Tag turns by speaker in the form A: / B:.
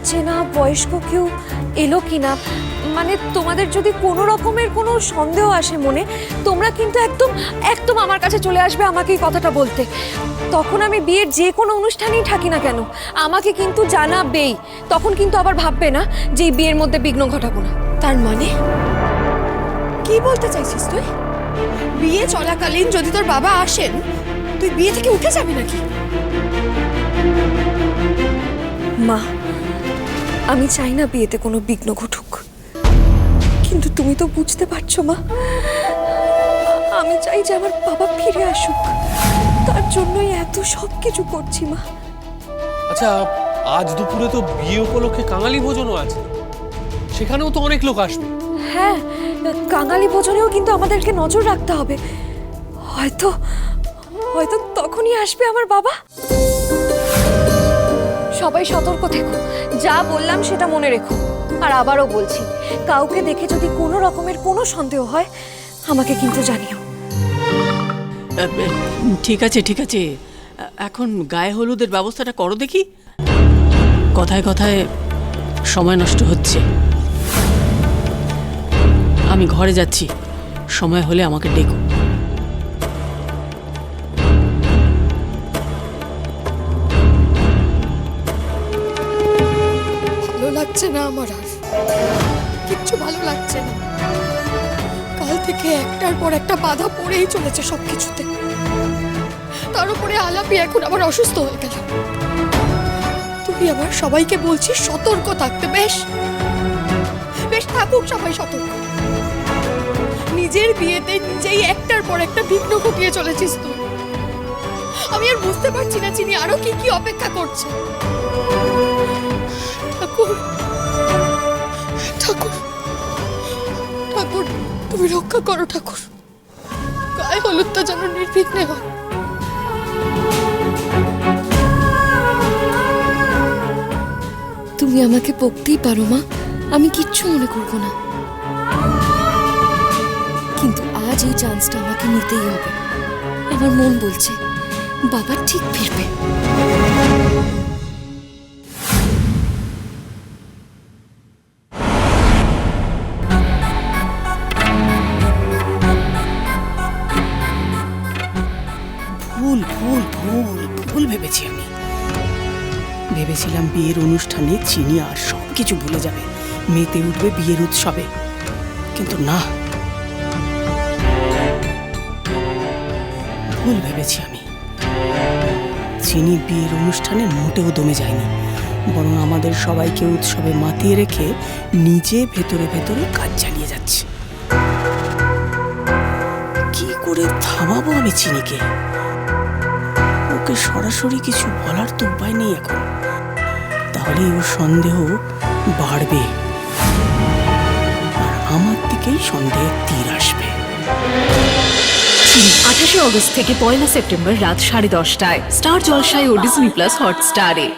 A: অচেনা বয়স্ক কেউ এলো কিনা? মানে তোমাদের যদি কোনো রকমের কোনো সন্দেহ আসে মনে, তোমরা কিন্তু একদম একদম আমার কাছে চলে আসবে আমাকে এই কথাটা বলতে। তখন আমি বিয়ের যে কোনো অনুষ্ঠানেই থাকি না কেন, আমাকে কিন্তু জানাবেই। তখন কিন্তু আবার ভাববে না যে বিয়ের মধ্যে বিঘ্ন ঘটাবো না। তার মানে? কি বলতে চাইছিস তুই? বিয়ে চলাকালীন যদি তোর বাবা আসেন, তুই বিয়ে থেকে উঠে যাবি নাকি? মা আমি চাই না বিয়েতে কোনো বিঘ্ন ঘটুক। কিন্তু তুমি তো বুঝতে পারছ মা। আমি চাই যে আমার বাবা ফিরে আসুক। তার জন্যই এত সব কিছু করছি মা।
B: আচ্ছা আজ দুপুরে তো বিয়ে উপলক্ষে কাঙালি ভোজনও আছে। সেখানেও তো অনেক লোক আসবে।
A: হ্যাঁ কাঙালি ভোজনেও কিন্তু আমাদেরকে নজর রাখতে হবে। হয়তো হয়তো তখনই আসবে আমার বাবা। সবাই সতর্ক থেকো। যা বললাম সেটা মনে রেখো। আর আবারও বলছি, কাউকে দেখে যদি কোনো রকমের কোনো সন্দেহ হয়, আমাকে কিন্তু জানিও।
C: ঠিক আছে ঠিক আছে। এখন গায়ে হলুদের ব্যবস্থাটা করো দেখি। কথায় কথায় সময় নষ্ট হচ্ছে। আমি ঘরে যাচ্ছি। সময় হলে আমাকে ডেকো।
D: লাগছে না আমার আর। কিচ্ছু ভালো লাগছে না। কাল থেকে একটার পর একটা বাধা পড়েই চলেছে সব কিছুতে তার উপরে আলাপি এখন আবার অসুস্থ হয়ে গেল। তুই আবার সবাইকে বলছিস সতর্ক থাকতে, বেশ? বেশ থাকুক সবাই সতর্ক। নিজের বিয়েতে নিজেই একটার পর একটা বিঘ্ন ঘটিয়ে চলেছিস তুই। আমি আর বুঝতে পারছি না, চিনি আরও কি কি অপেক্ষা করছে। ঠাকুর। ঠাকুর ঠাকুর, তুমি রক্ষা করো ঠাকুর। গায়ে হলুদটা যেন নির্বিঘ্নে হয়। তুমি আমাকে বকতেই পারো মা, আমি কিচ্ছু মনে করব না। কিন্তু আজ এই চান্সটা আমাকে নিতেই হবে। আমার মন বলছে বাবা ঠিক ফিরবে।
C: ভেবেছি আমি। ভেবেছিলাম বিয়ের অনুষ্ঠানে চিনি আর সব কিছু ভুলে যাবে। মেতে উঠবে বিয়ের উৎসবে। কিন্তু না। ভুল ভেবেছি আমি। চিনি বিয়ের অনুষ্ঠানে মোটেও দমে যায়নি। বরং আমাদের সবাইকে উৎসবে মাতিয়ে রেখে নিজে ভেতরে ভেতরে কাজ চালিয়ে যাচ্ছে। কি করে থামাবো আমি চিনিকে? ওকে সরাসরি কিছু বলার তো উপায় নেই এখন। তাহলে ওর সন্দেহ বাড়বে। আর আমার দিকেই সন্দেহের তীর আসবে।
E: আঠাশে অগস্ট থেকে পয়লা সেপ্টেম্বর রাত সাড়ে দশটায়। স্টার জলসায় ও ডিজনি প্লাস হটস্টারে।